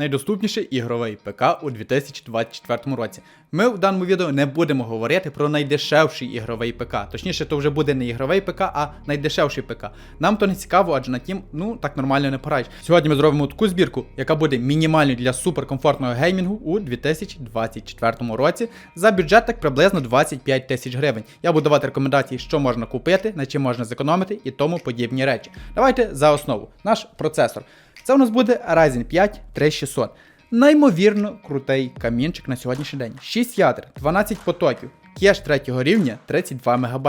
Найдоступніший ігровий ПК у 2024 році. Ми в даному відео не будемо говорити про найдешевший ігровий ПК. Точніше, то вже буде не ігровий ПК, а найдешевший ПК. Нам то не цікаво, адже на тім, ну так нормально не пораєш. Сьогодні ми зробимо таку збірку, яка буде мінімальною для суперкомфортного геймінгу у 2024 році. За бюджет так приблизно 25 тисяч гривень. Я буду давати рекомендації, що можна купити, на чим можна зекономити і тому подібні речі. Давайте за основу. Наш процесор. Це у нас буде Ryzen 5 3600. Наймовірно крутий камінчик на сьогоднішній день. 6 ядер, 12 потоків, кеш 3 рівня 32 МБ.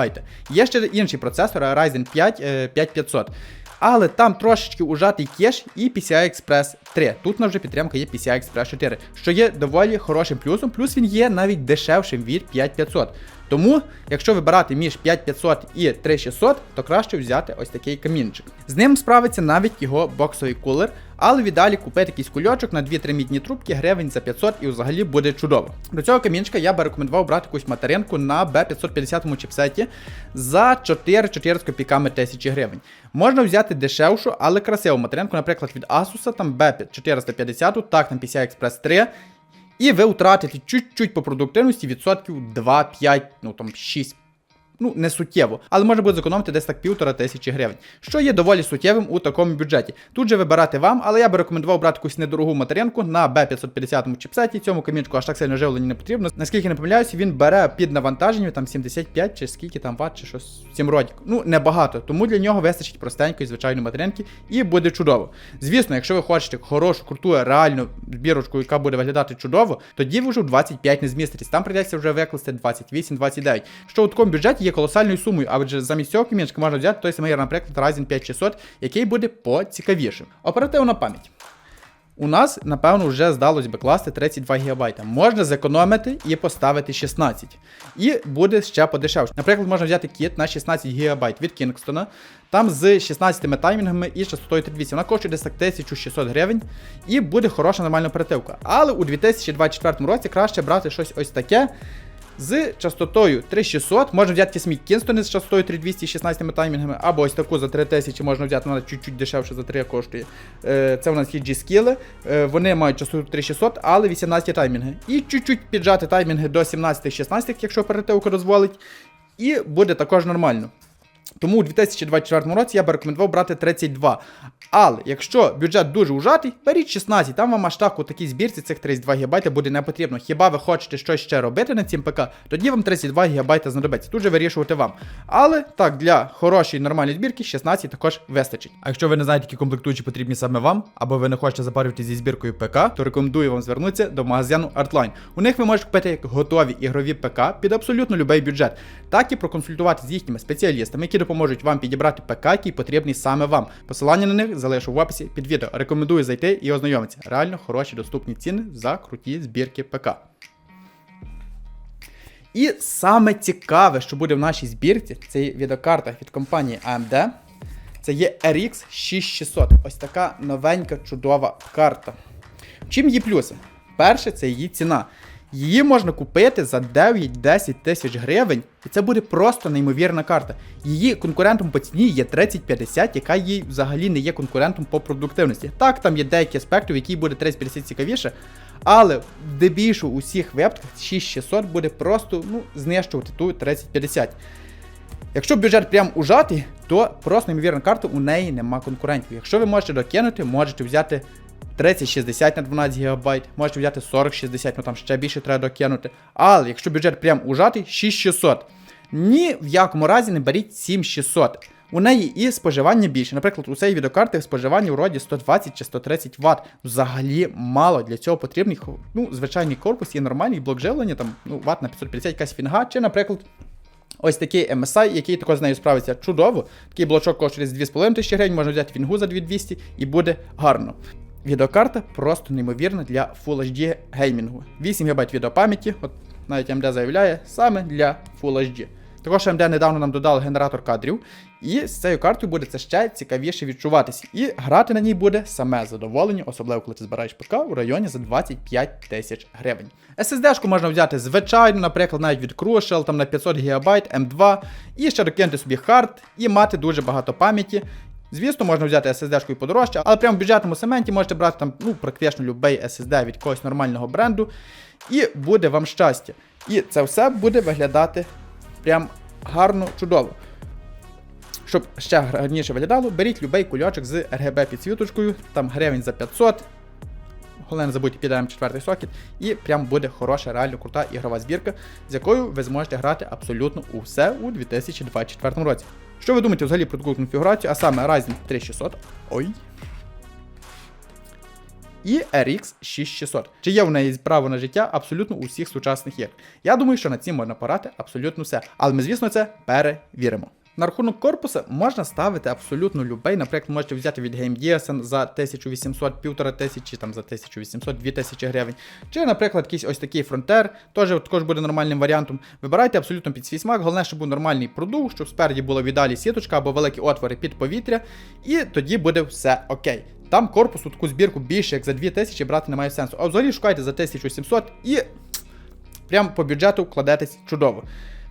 Є ще інший процесор Ryzen 5 е, 5500. Але там трошечки ужатий кеш і PCI Express 3. Тут на вже підтримка є PCI Express 4, що є доволі хорошим плюсом, плюс він є навіть дешевшим від 5500. Тому, якщо вибирати між 5500 і 3600, то краще взяти ось такий камінчик. З ним справиться навіть його боксовий кулер, але віддалі купити якийсь кульочок на 2-3 мідні трубки гривень за 500 і взагалі буде чудово. До цього камінчика я би рекомендував брати якусь материнку на B550 чіпсеті за 4-4 з копійками тисячі гривень. Можна взяти дешевшу, але красиву материнку, наприклад, від Asus, там B450, так, там PCI Express 3. І ви втратите чуть-чуть по продуктивності відсотків 2, 5, ну там 6. Ну, не суттєво, але можна буде зекономити десь так півтора тисячі гривень, що є доволі суттєвим у такому бюджеті. Тут же вибирати вам, але я би рекомендував брати якусь недорогу материнку на B550 чіпсеті. Цьому камінчику аж так сильно живлення не потрібно. Наскільки не помиляюся, він бере під навантаженням там 75 чи скільки там ватт, чи щось в цім. Ну, небагато. Тому для нього вистачить простенької звичайної материнки і буде чудово. Звісно, якщо ви хочете хорошу, круту, реальну збірочку, яка буде виглядати чудово, тоді ви вже в 25 не зміститесь. Там прийдеться вже викласти 28-29. Що у такому бюджеті є колосальною сумою, а отже замість цього камінчика можна взяти той самий, наприклад, Ryzen 5600, який буде поцікавішим. Оперативна пам'ять. У нас, напевно, вже здалось би класти 32 ГБ. Можна зекономити і поставити 16. І буде ще подешевше. Наприклад, можна взяти кіт на 16 ГБ від Kingston, там з 16 таймінгами і частотою 38. Вона коштує десь 1600 гривень і буде хороша нормальна оперативка. Але у 2024 році краще брати щось ось таке. З частотою 3600 можна взяти самі Кінстони з частотою 3200 16 таймінгами, або ось таку за 3000 можна взяти, вона чуть-чуть дешевше за 3 коштує. Е, Це у нас є G-Skill, е, вони мають частоту 3600, але 18 таймінги. І чуть-чуть піджати таймінги до 17-16, якщо оперативка дозволить, і буде також нормально. Тому у 2024 році я би рекомендував брати 32. Але якщо бюджет дуже ужатий, беріть 16, там вам так у такій збірці цих 32 ГБ буде не потрібно. Хіба ви хочете щось ще робити на цім ПК, тоді вам 32 ГБ знадобиться. Тут же вирішувати вам. Але так, для хорошої нормальної збірки 16 також вистачить. А якщо ви не знаєте, які комплектуючі потрібні саме вам, або ви не хочете запарювати зі збіркою ПК, то рекомендую вам звернутися до магазину Artline. У них ви можете купити як готові ігрові ПК під абсолютно будь-який бюджет, так і проконсультувати з їхніми спеціалістами, які допоможуть вам підібрати ПК, який потрібний саме вам. Посилання на них залишу в описі під відео. Рекомендую зайти і ознайомитися. Реально хороші доступні ціни за круті збірки ПК. І саме цікаве, що буде в нашій збірці, це є відеокарта від компанії AMD. Це є RX 6600. Ось така новенька чудова карта. Чим її плюси? Перше, це її ціна. Її можна купити за 9-10 тисяч гривень, і це буде просто неймовірна карта. Її конкурентом по ціні є 3050, яка їй взагалі не є конкурентом по продуктивності. Так, там є деякі аспекти, в якій буде 3050 цікавіше, але здебільшого у всіх випадках 6600 буде просто ну, знищувати ту 3050. Якщо бюджет прям ужатий, то просто неймовірна карта, у неї нема конкурентів. Якщо ви можете докинути, можете взяти 3060 на 12 ГБ, можете взяти 4060, ну там ще більше треба докинути. Але якщо бюджет прям ужатий, 6600. Ні в якому разі не беріть 7600. У неї і споживання більше. Наприклад, у цієї відеокарти споживання вроді 120 чи 130 Вт. Взагалі мало. Для цього потрібний ну, звичайний корпус і нормальний блок живлення, там ну, Вт на 550 якась фінга, чи, наприклад. Ось такий MSI, який також з нею справиться чудово. Такий блочок коштує 2,5 тисячі гривень, можна взяти фінгу за 2200 і буде гарно. Відеокарта просто неймовірна для Full HD геймінгу. 8 ГБ відеопам'яті, от навіть AMD заявляє, саме для Full HD. Також AMD недавно нам додали генератор кадрів, і з цією картою буде це ще цікавіше відчуватися. І грати на ній буде саме задоволення, особливо коли ти збираєш ПК у районі за 25 тисяч гривень. SSD-шку можна взяти звичайно, наприклад, навіть від Crucial, там на 500 ГБ, M2, і ще докинути собі хард і мати дуже багато пам'яті. Звісно, можна взяти SSD-шку і подорожче, але прямо в бюджетному сегменті можете брати там ну, практично будь-який SSD від якогось нормального бренду, і буде вам щастя. І це все буде виглядати прям гарно, чудово. Щоб ще гарніше виглядало, беріть будь-який кульочок з RGB підсвіточкою, там гривень за 500. Головне, не забудьте підаємо четвертий сокет, і прям буде хороша, реально крута ігрова збірка, з якою ви зможете грати абсолютно усе у 2024 році. Що ви думаєте взагалі про таку конфігурацію, а саме Ryzen 3600. Ой. І RX 6600. Чи є в неї право на життя абсолютно у всіх сучасних ігр? Я думаю, що на цім можна порати абсолютно все. Але ми, звісно, це перевіримо. На рахунок корпуса можна ставити абсолютно любий. Наприклад, можете взяти від GameDSN за 1800, 1500, там за 1800, 2000 гривень. Чи, наприклад, якийсь ось такий фронтер, теж також буде нормальним варіантом. Вибирайте абсолютно під свій смак. Головне, щоб був нормальний продув, щоб спереді було віддалі сіточка або великі отвори під повітря, і тоді буде все окей. Там корпус у таку збірку більше, як за 2000 брати немає сенсу. А взагалі шукайте за 1700 і прямо по бюджету кладетесь чудово.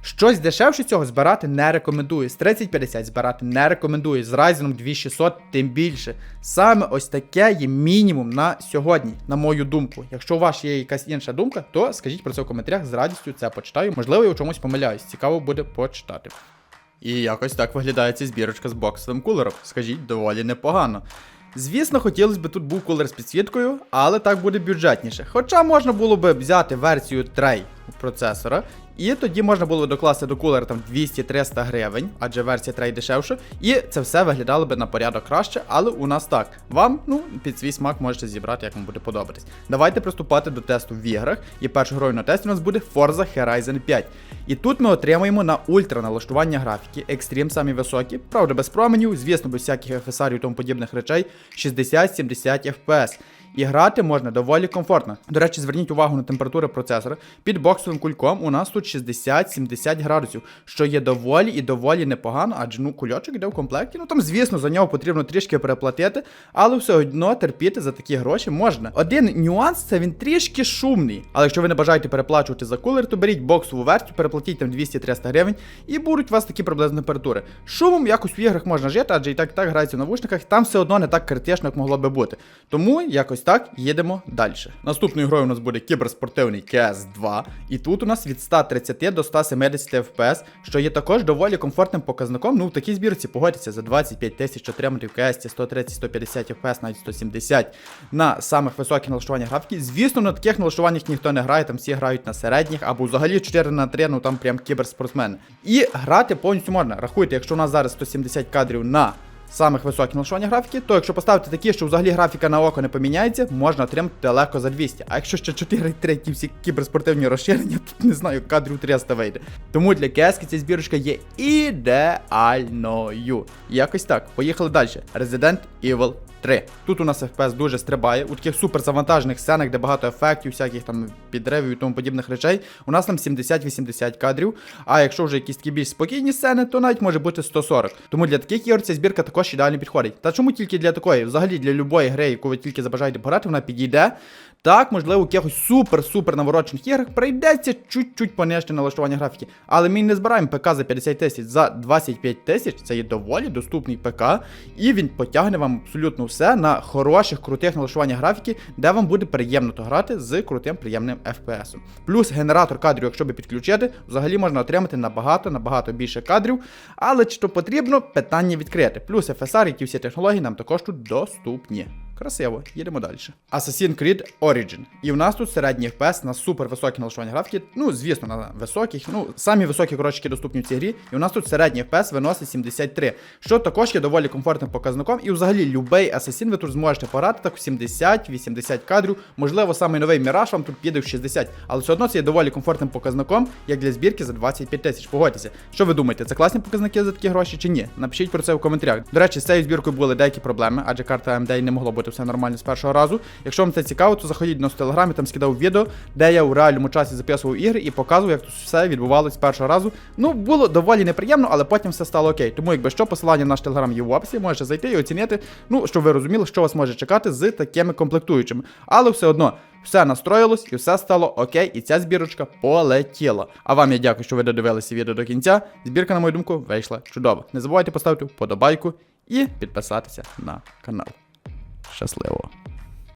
Щось дешевше цього збирати не рекомендую. З 3050 збирати не рекомендую. З Ryzen 2600 тим більше. Саме ось таке є мінімум на сьогодні, на мою думку. Якщо у вас є якась інша думка, то скажіть про це в коментарях, з радістю це почитаю. Можливо, я у чомусь помиляюсь. Цікаво буде почитати. І якось так виглядає ця збірочка з боксовим кулером. Скажіть, доволі непогано. Звісно, хотілося б тут був кулер з підсвіткою, але так буде бюджетніше. Хоча можна було б взяти версію Трей процесора, і тоді можна було докласти до кулера там 200-300 гривень, адже версія Трей дешевша, і це все виглядало б на порядок краще, але у нас так. Вам, ну, під свій смак можете зібрати, як вам буде подобатись. Давайте приступати до тесту в іграх. І першою грою на тесті у нас буде Forza Horizon 5. І тут ми отримаємо на ультра налаштування графіки, екстрім самі високі, правда, без променів, звісно, без всяких FSR і тому подібних речей, 60-70 FPS. І грати можна доволі комфортно. До речі, зверніть увагу на температури процесора. Під боксовим кульком у нас тут 60-70 градусів, що є доволі і доволі непогано, адже ну кульочок йде в комплекті. Ну там, звісно, за нього потрібно трішки переплатити, але все одно терпіти за такі гроші можна. Один нюанс це він трішки шумний. Але якщо ви не бажаєте переплачувати за кулер, то беріть боксову версію, переплатіть там 200-300 гривень, і будуть у вас такі приблизні температури. Шумом якось в іграх можна жити, адже і так і так грається в навушниках, там все одно не так критично, як могло би бути. Тому якось так їдемо далі. Наступною грою у нас буде кіберспортивний cs 2 і тут у нас від 130 до 170 FPS, що є також доволі комфортним показником. Ну в такій збірці погодьтеся за 25 тисяч отримати в cs 130-150 FPS, навіть 170 на самих високих налаштуваннях графіки. Звісно, на таких налаштуваннях ніхто не грає, там всі грають на середніх або взагалі 4 на 3, ну там прям кіберспортсмени. І грати повністю можна. Рахуйте, якщо у нас зараз 170 кадрів на самих високих налаштування графіки, то якщо поставити такі, що взагалі графіка на око не поміняється, можна отримати легко за 200. А якщо ще 4-3 всі кіберспортивні розширення, то не знаю, кадрів 300 вийде. Тому для кески ця збірочка є ідеальною. Якось так. Поїхали далі. Resident Evil 3. Тут у нас FPS дуже стрибає. У таких супер завантажених сценах, де багато ефектів, всяких там підривів і тому подібних речей. У нас там 70-80 кадрів. А якщо вже якісь такі більш спокійні сцени, то навіть може бути 140. Тому для таких ігор ця збірка також ідеально підходить. Та чому тільки для такої? Взагалі для любої гри, яку ви тільки забажаєте пограти, вона підійде. Так, можливо, у якихось супер-супер наворочених іграх прийдеться чуть-чуть понижити налаштування графіки. Але ми не збираємо ПК за 50 тисяч, за 25 тисяч це є доволі доступний ПК, і він потягне вам абсолютно все на хороших, крутих налаштуваннях графіки, де вам буде приємно то грати з крутим приємним FPS. Плюс генератор кадрів, якщо би підключити, взагалі можна отримати набагато, набагато більше кадрів. Але чи то потрібно, питання відкрите. Плюс FSR які всі технології нам також тут доступні. Красиво, їдемо далі. Assassin's Creed Origin. І в нас тут середній FPS на супер високі налаштування графіки. Ну, звісно, на високих. Ну, самі високі коротшки доступні в цій грі. І у нас тут середній FPS виносить 73, що також є доволі комфортним показником. І взагалі любий Assassin ви тут зможете пограти так в 70-80 кадрів. Можливо, самий новий Mirage вам тут піде в 60, але все одно це є доволі комфортним показником, як для збірки за 25 тисяч. Погодьтеся. Що ви думаєте, це класні показники за такі гроші чи ні? Напишіть про це в коментарях. До речі, з цією збіркою були деякі проблеми, адже карта AMD не могло бути все нормально з першого разу. Якщо вам це цікаво, то заходіть нас в телеграмі, там скидав відео, де я у реальному часі записував ігри і показував, як тут все відбувалось з першого разу. Ну, було доволі неприємно, але потім все стало окей. Тому, якби що, посилання на наш телеграм є в описі, можете зайти і оцінити, ну, щоб ви розуміли, що вас може чекати з такими комплектуючими. Але все одно. Все настроїлось і все стало окей, і ця збірочка полетіла. А вам я дякую, що ви додивилися відео до кінця. Збірка, на мою думку, вийшла чудово. Не забувайте поставити вподобайку і підписатися на канал. Щасливо!